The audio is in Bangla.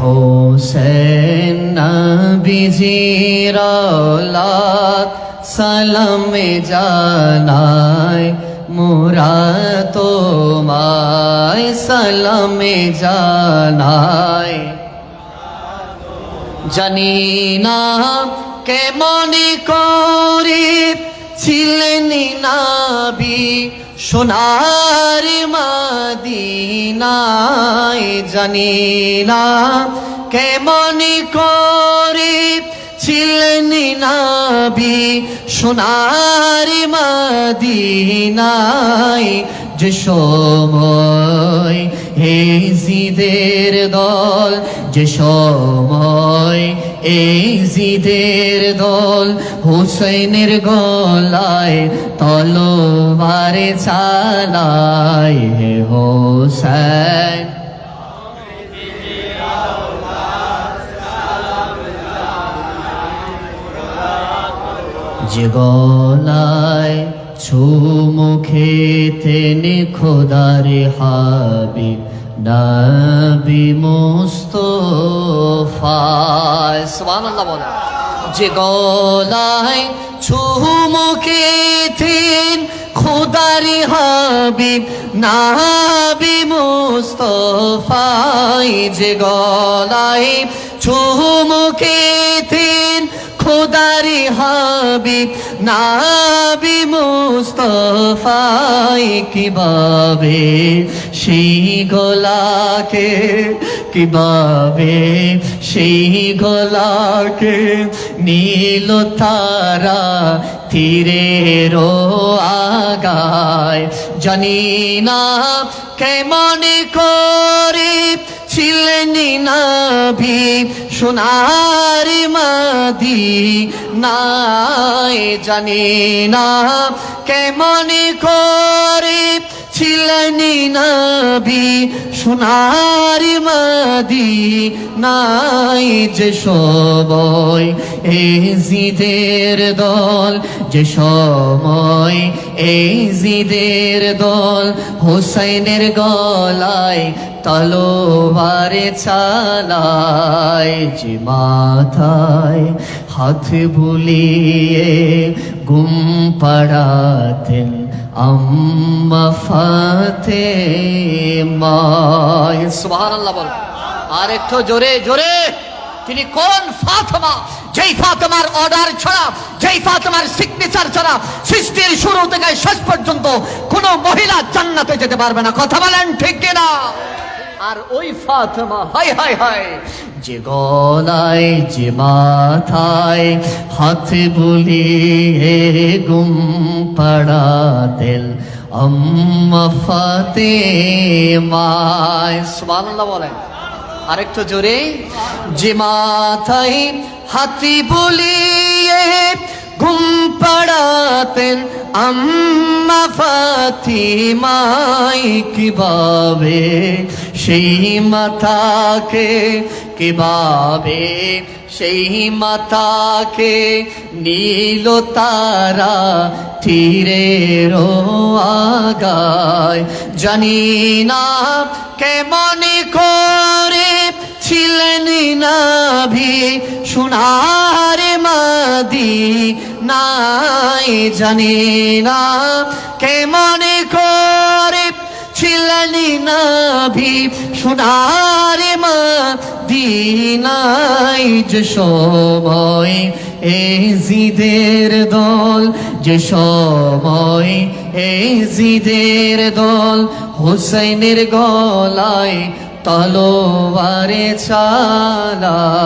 হোসেন বিজিরালাত সালামে জানাই মোরা তোমায় সালামে জানাই। জানি না কেমনি করি ছিলেন নাবি সোনার মাদিনায়, জানি না কেমন করে ছিলেন নাবি সোনার মাদিনায়, যে সময় হে জিদের দল, যে সময় এই জিদের দল হুসেনের গলায় তলোয়ারে চালায় হে হোসেন যে গলায় ছুমুখে তেনে খোদারে হাবি নবী মুস্তফা সুবহানাল্লাহ বলে যে গলায় ছুমুখে থিন খুদারি হাবিব, নাবি মুস্তফাই যে গলায় ছুমুখে তেন খোদারি হাবিব নাবি মুস্তফাই কীভাবে সেই গলাকে কীভাবে সেই গলাকে নীল তারা তীরের আগায়। জানি না কেমন করে ছিলেন নাভি সোনার মাদি নাই জানি না কেমন করে ছিলেন নাভি সোনার মাদি নাই যে সবই এই জিদের দল যে সময় এই জিদের দল হোসাইনের গলায় তলোবারে চালায় যে মাথায় হাত বুলিয়ে গুম পাড়াতেন। আম্মা ফাতে মায় সুবহানাল্লাহ বল। আর একটু জোরে জোরে। তিনি কোন ফাতেমা? যেই ফাতেমার অর্ডার ছাড়া, যেই ফাতেমার সিগনেচার ছাড়া সৃষ্টির শুরু থেকে শেষ পর্যন্ত কোনো মহিলা জান্নাতে যেতে পারবে না। কথা বলেন ঠিক কিনা? আর ওই ফাতেমা, হাই হাই হাই। যে গলায়, যে মাথায় হাত বুলিয়ে গুম পাড়া দেল। আম্মা ফাতে মায় সুবহানাল্লাহ বলেন। আরেকটু জোরে। যে মাথায় হাতি বলিয়ে ঘুম পাড়াতেন আম্মা ফাতিমাই কীভাবে, সেই মাতাকে কীভাবে, সেই মাতাকে নীল তারা তীরের আগায় জানি না কেমন করে ছিলেন নাভি, সোনার মাদি নাই, জানি না কেমন করে। ছিলেন নাভি, সোনার মাদিনাই যে সময় এই জিদের দল, যে সময় এই জিদের দল, হোসেনের গলায় তলোয়ারে চালায়।